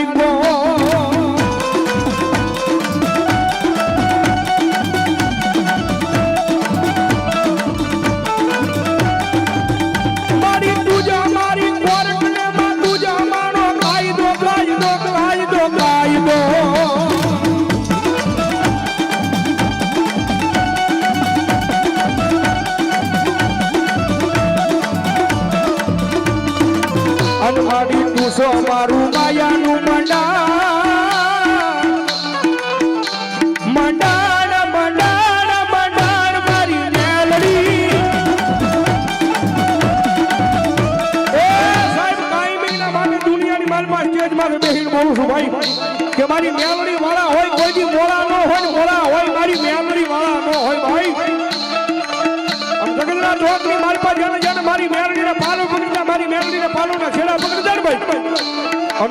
મારી go stage બેસીને બોલું છું ભાઈ, કે મારી મેલડી વાળા હોય કોઈ બી મોળા ન હોય ને હોય, મારી મેલડી વાળા ન હોય ભાઈ. મારી મારી મારી છેડા પકડી જાય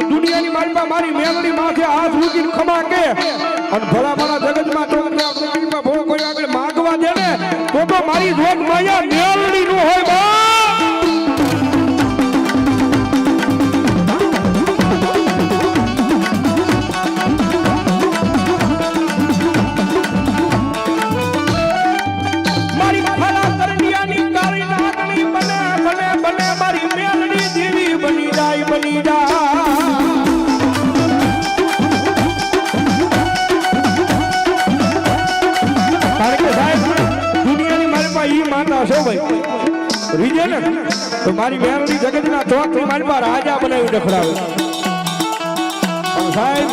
દુનિયાની મારી મારી મેલડી માથે હાથ મૂકીને ખમા કે. અને ભલા જગતમાં ચોકની આપણે મારી ભોળો કોઈ આગળ માગવા દે ને, તો મારી જોગ માયા મેલડી નું હોય તો મારી વેરણી જગતના ચોકથી મારી રાજા બનાવી ડખડાવે પણ સાહેબ,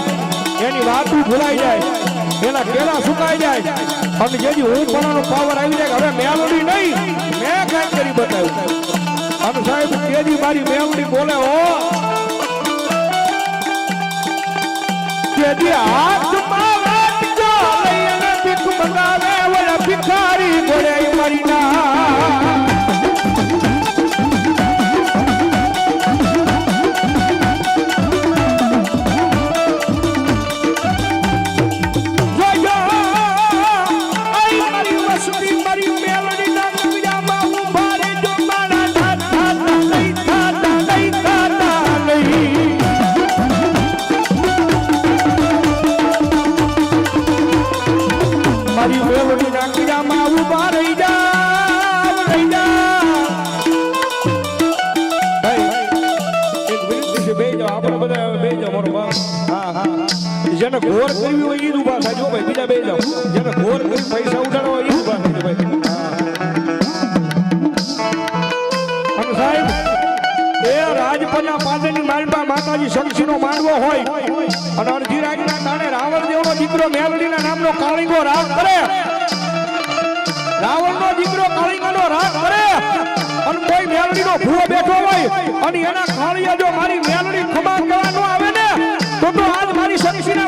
એની વાતું ભૂલાઈ જાય. એના કેળા સુકાઈ જાય. અને જેથી હું પણ પાવર આવી જાય હવે મેલોડી નહીં, મેં કાંઈ કરી બતાવ્યું. અને સાહેબ તેજી મારી મેલોડી બોલે હો. તેજી હાથમાં જેને ઘોર કરવી હોય ઈ જ થાય. જો ભાઈ, બીજા બે જાઓ. જેને ઘોર કરી પૈસા ઉડાડવા હોય જ ઊભા થાય. ભાઈ. એ રાવણ દેવનો દીકરો મેલડીના નામનો રાગ કરે. રાવણનો દીકરો કાળીંગાનો બેઠો હોય અને એના કાળિયા જો મારી મેલડી ખમા કરવાનો આવે ને, તો આજ મારી શક્તિના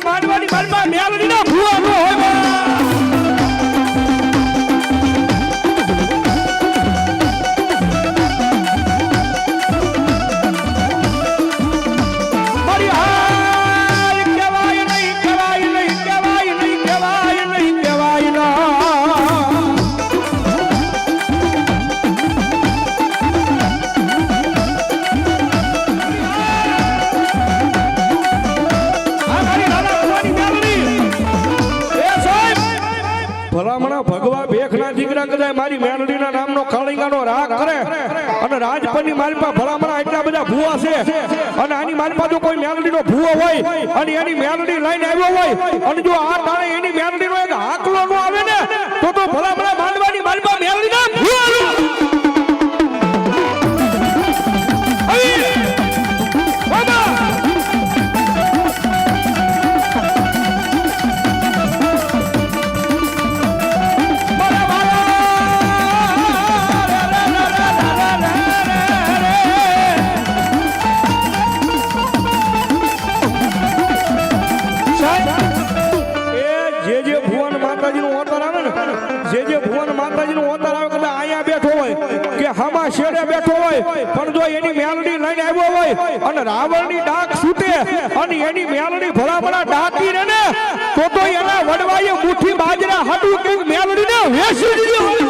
ના મારી મેલડીના નામનો કાળિંગાનો રાગ કરે. અને રાજપરની મારી પાસે ભલામણા એટલા બધા ભૂવા છે. અને આની મારી પાસે કોઈ મેલડીનો ભૂવો હોય, અને એની મેલડી લઈને આવ્યો હોય, અને જો આ ટાણે એની મેલડીનો એક હાકલો નો આવે ને જે હામાં બેઠો હોય, પણ જો એની મેલડી લઈને આવ્યો હોય અને રાવણની ડાક છૂટે અને એની મેલડી ભલામણા ડાકી રહે ને, તો તો એના વડવાએ મુઠ્ઠી બાજરા હાડું કે મેલડીને વેસી દીધી.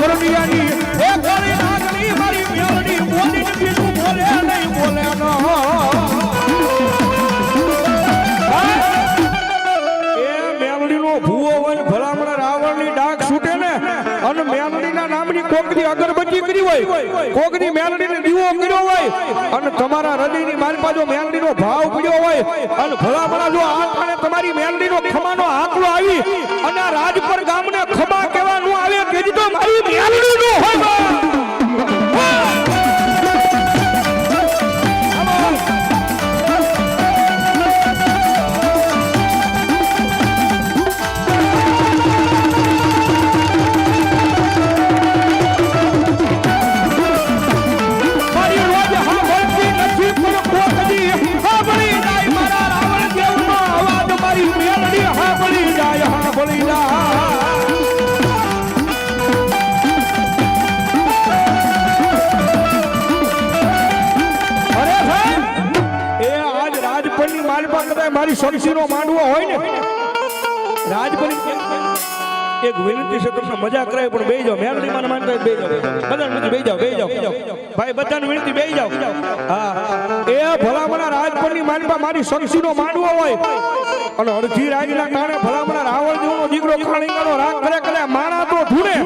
મારી ખાલા હોય, કોકની મેલડીને દીવો કર્યો હોય અને તમારા હૃદયની મારી પાછો મેલડીનો ભાવ પડ્યો હોય અને ભલામણા જો આંખણે તમારી મેલડીનો ખમાનો આંકડો આવી અને રાજપર ગામને ખમા કહેવાનું આવે તેથી તો મારી મેલડીનો હોય. માલપા કદાચ મારી શમશીનો માંડવો પણ બેહી જાઓ. એ ભલામણા રાજપણની માલપા મારી શમશીનો માંડવો હોય. અને અડધી રાગના કારણે ભલામણા રાવણ જેવો દીકરો ખાણીગાનો રાગ કરે કરે મારા તો ધૂણે